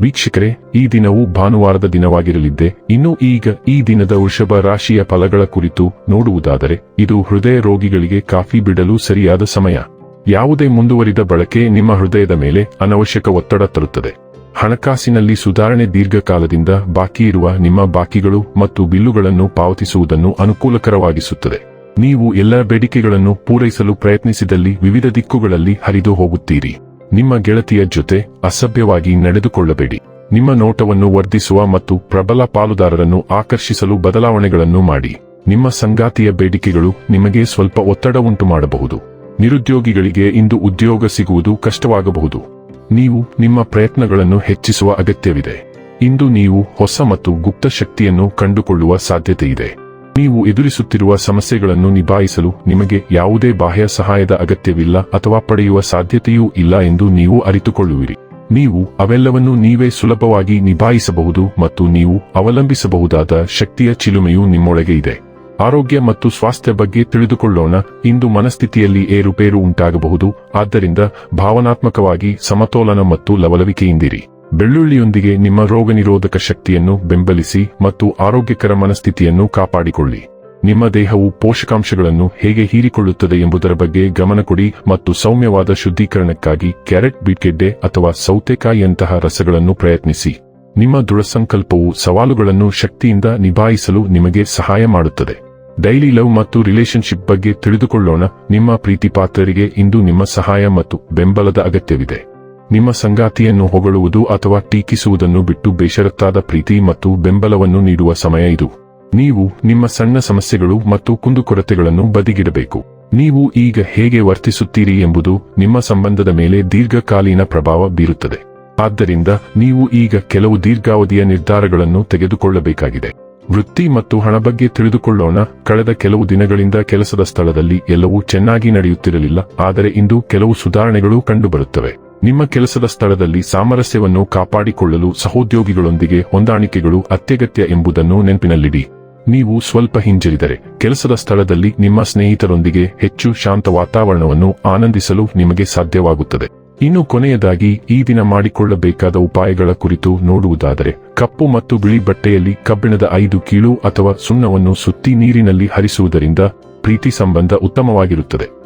ವೀಕ್ಷಕರೇ, ಈ ದಿನವು ಭಾನುವಾರದ ದಿನವಾಗಿರಲಿದ್ದೆ, ಇನ್ನು ಈಗ ಈ ದಿನದ ವೃಷಭ ರಾಶಿಯ ಫಲಗಳ ಕುರಿತು ನೋಡುವುದಾದರೆ, ಇದು ಹೃದಯ ರೋಗಿಗಳಿಗೆ ಕಾಫಿ ಬಿಡಲು ಸರಿಯಾದ ಸಮಯ. ಯಾವುದೇ ಮುಂದುವರಿದ ಬಳಕೆ ನಿಮ್ಮ ಹೃದಯದ ಮೇಲೆ ಅನವಶ್ಯಕ ಒತ್ತಡ ತರುತ್ತದೆ. ಹಣಕಾಸಿನಲ್ಲಿ ಸುಧಾರಣೆ ದೀರ್ಘಕಾಲದಿಂದ ಬಾಕಿ ಇರುವ ನಿಮ್ಮ ಬಾಕಿಗಳು ಮತ್ತು ಬಿಲ್ಲುಗಳನ್ನು ಪಾವತಿಸುವುದನ್ನು ಅನುಕೂಲಕರವಾಗಿಸುತ್ತದೆ. ನೀವು ಎಲ್ಲ ಬೇಡಿಕೆಗಳನ್ನು ಪೂರೈಸಲು ಪ್ರಯತ್ನಿಸಿದಲ್ಲಿ ವಿವಿಧ ದಿಕ್ಕುಗಳಲ್ಲಿ ಹರಿದು ಹೋಗುತ್ತೀರಿ. ನಿಮ್ಮ ಗೆಳತಿಯ ಜೊತೆ ಅಸಭ್ಯವಾಗಿ ನಡೆದುಕೊಳ್ಳಬೇಡಿ. ನಿಮ್ಮ ನೋಟವನ್ನು ವರ್ಧಿಸುವ ಮತ್ತು ಪ್ರಬಲ ಪಾಲುದಾರರನ್ನು ಆಕರ್ಷಿಸಲು ಬದಲಾವಣೆಗಳನ್ನು ಮಾಡಿ. ನಿಮ್ಮ ಸಂಗಾತಿಯ ಬೇಡಿಕೆಗಳು ನಿಮಗೆ ಸ್ವಲ್ಪ ಒತ್ತಡ ಉಂಟು ಮಾಡಬಹುದು ನಿರುದ್ಯೋಗಿಗಳಿಗೆ ಇಂದು ಉದ್ಯೋಗ ಸಿಗುವುದು ಕಷ್ಟವಾಗಬಹುದು. ನೀವು ನಿಮ್ಮ ಪ್ರಯತ್ನಗಳನ್ನು ಹೆಚ್ಚಿಸುವ ಅಗತ್ಯವಿದೆ. ಇಂದು ನೀವು ಹೊಸ ಮತ್ತು ಗುಪ್ತ ಶಕ್ತಿಯನ್ನು ಕಂಡುಕೊಳ್ಳುವ ಸಾಧ್ಯತೆಯಿದೆ. ನೀವು ಎದುರಿಸುತ್ತಿರುವ ಸಮಸ್ಯೆಗಳನ್ನು ನಿಭಾಯಿಸಲು ನಿಮಗೆ ಯಾವುದೇ ಬಾಹ್ಯ ಸಹಾಯದ ಅಗತ್ಯವಿಲ್ಲ ಅಥವಾ ಪಡೆಯುವ ಸಾಧ್ಯತೆಯೂ ಇಲ್ಲ ಎಂದು ನೀವು ಅರಿತುಕೊಳ್ಳುವಿರಿ. ನೀವು ಅವೆಲ್ಲವನ್ನೂ ನೀವೇ ಸುಲಭವಾಗಿ ನಿಭಾಯಿಸಬಹುದು ಮತ್ತು ನೀವು ಅವಲಂಬಿಸಬಹುದಾದ ಶಕ್ತಿಯ ಚಿಲುಮೆಯು ನಿಮ್ಮೊಳಗೆ ಇದೆ. ಆರೋಗ್ಯ ಮತ್ತು ಸ್ವಾಸ್ಥ್ಯ ಬಗ್ಗೆ ತಿಳಿದುಕೊಳ್ಳೋಣ. ಇಂದು ಮನಸ್ಥಿತಿಯಲ್ಲಿ ಏರುಪೇರು ಉಂಟಾಗಬಹುದು. ಆದ್ದರಿಂದ ಭಾವನಾತ್ಮಕವಾಗಿ ಸಮತೋಲನ ಮತ್ತು ಲವಲವಿಕೆಯಿಂದಿರಿ. ಬೆಳ್ಳುಳ್ಳಿಯೊಂದಿಗೆ ನಿಮ್ಮ ರೋಗನಿರೋಧಕ ಶಕ್ತಿಯನ್ನು ಬೆಂಬಲಿಸಿ ಮತ್ತು ಆರೋಗ್ಯಕರ ಮನಸ್ಥಿತಿಯನ್ನು ಕಾಪಾಡಿಕೊಳ್ಳಿ. ನಿಮ್ಮ ದೇಹವು ಪೋಷಕಾಂಶಗಳನ್ನು ಹೇಗೆ ಹೀರಿಕೊಳ್ಳುತ್ತದೆ ಎಂಬುದರ ಬಗ್ಗೆ ಗಮನ ಕೊಡಿ ಮತ್ತು ಸೌಮ್ಯವಾದ ಶುದ್ಧೀಕರಣಕ್ಕಾಗಿ ಕ್ಯಾರೆಟ್ ಬೀಟ್ಗೆಡ್ಡೆ ಅಥವಾ ಸೌತೆಕಾಯಿಯಂತಹ ರಸಗಳನ್ನು ಪ್ರಯತ್ನಿಸಿ. ನಿಮ್ಮ ದೃಢಸಂಕಲ್ಪವು ಸವಾಲುಗಳನ್ನು ಶಕ್ತಿಯಿಂದ ನಿಭಾಯಿಸಲು ನಿಮಗೆ ಸಹಾಯ ಮಾಡುತ್ತದೆ. ಡೈಲಿ ಲವ್ ಮತ್ತು ರಿಲೇಶನ್ಶಿಪ್ ಬಗ್ಗೆ ತಿಳಿದುಕೊಳ್ಳೋಣ. ನಿಮ್ಮ ಪ್ರೀತಿ ಪಾತ್ರರಿಗೆ ಇಂದು ನಿಮ್ಮ ಸಹಾಯ ಮತ್ತು ಬೆಂಬಲದ ಅಗತ್ಯವಿದೆ. ನಿಮ್ಮ ಸಂಗಾತಿಯನ್ನು ಹೊಗಳುವುದು ಅಥವಾ ಟೀಕಿಸುವುದನ್ನು ಬಿಟ್ಟು ಬೇಷರತ್ತಾದ ಪ್ರೀತಿ ಮತ್ತು ಬೆಂಬಲವನ್ನು ನೀಡುವ ಸಮಯ ಇದು. ನೀವು ನಿಮ್ಮ ಸಣ್ಣ ಸಮಸ್ಯೆಗಳು ಮತ್ತು ಕುಂದುಕೊರತೆಗಳನ್ನು ಬದಿಗಿಡಬೇಕು. ನೀವು ಈಗ ಹೇಗೆ ವರ್ತಿಸುತ್ತೀರಿ ಎಂಬುದು ನಿಮ್ಮ ಸಂಬಂಧದ ಮೇಲೆ ದೀರ್ಘಕಾಲೀನ ಪ್ರಭಾವ ಬೀರುತ್ತದೆ. ಆದ್ದರಿಂದ ನೀವು ಈಗ ಕೆಲವು ದೀರ್ಘಾವಧಿಯ ನಿರ್ಧಾರಗಳನ್ನು ತೆಗೆದುಕೊಳ್ಳಬೇಕಾಗಿದೆ. ವೃತ್ತಿ ಮತ್ತು ಹಣ ಬಗ್ಗೆ ತಿಳಿದುಕೊಳ್ಳೋಣ. ಕಳೆದ ಕೆಲವು ದಿನಗಳಿಂದ ಕೆಲಸದ ಸ್ಥಳದಲ್ಲಿ ಎಲ್ಲವೂ ಚೆನ್ನಾಗಿ ನಡೆಯುತ್ತಿರಲಿಲ್ಲ, ಆದರೆ ಇಂದು ಕೆಲವು ಸುಧಾರಣೆಗಳು ಕಂಡುಬರುತ್ತವೆ. ನಿಮ್ಮ ಕೆಲಸದ ಸ್ಥಳದಲ್ಲಿ ಸಾಮರಸ್ಯವನ್ನು ಕಾಪಾಡಿಕೊಳ್ಳಲು ಸಹೋದ್ಯೋಗಿಗಳೊಂದಿಗೆ ಹೊಂದಾಣಿಕೆಗಳು ಅತ್ಯಗತ್ಯ ಎಂಬುದನ್ನು ನೆನಪಿನಲ್ಲಿಡಿ. ನೀವು ಸ್ವಲ್ಪ ಹಿಂಜರಿದರೆ ಕೆಲಸದ ಸ್ಥಳದಲ್ಲಿ ನಿಮ್ಮ ಸ್ನೇಹಿತರೊಂದಿಗೆ ಹೆಚ್ಚು ಶಾಂತ ವಾತಾವರಣವನ್ನು ಆನಂದಿಸಲು ನಿಮಗೆ ಸಾಧ್ಯವಾಗುತ್ತದೆ. ಇನ್ನು ಕೊನೆಯದಾಗಿ, ಈ ದಿನ ಮಾಡಿಕೊಳ್ಳಬೇಕಾದ ಉಪಾಯಗಳ ಕುರಿತು ನೋಡುವುದಾದರೆ, ಕಪ್ಪು ಮತ್ತು ಬಿಳಿ ಬಟ್ಟೆಯಲ್ಲಿ ಕಬ್ಬಿಣದ ಐದು ಕೀಳು ಅಥವಾ ಸುಣ್ಣವನ್ನು ಸುತ್ತಿ ನೀರಿನಲ್ಲಿ ಹರಿಸುವುದರಿಂದ ಪ್ರೀತಿ ಸಂಬಂಧ ಉತ್ತಮವಾಗಿರುತ್ತದೆ.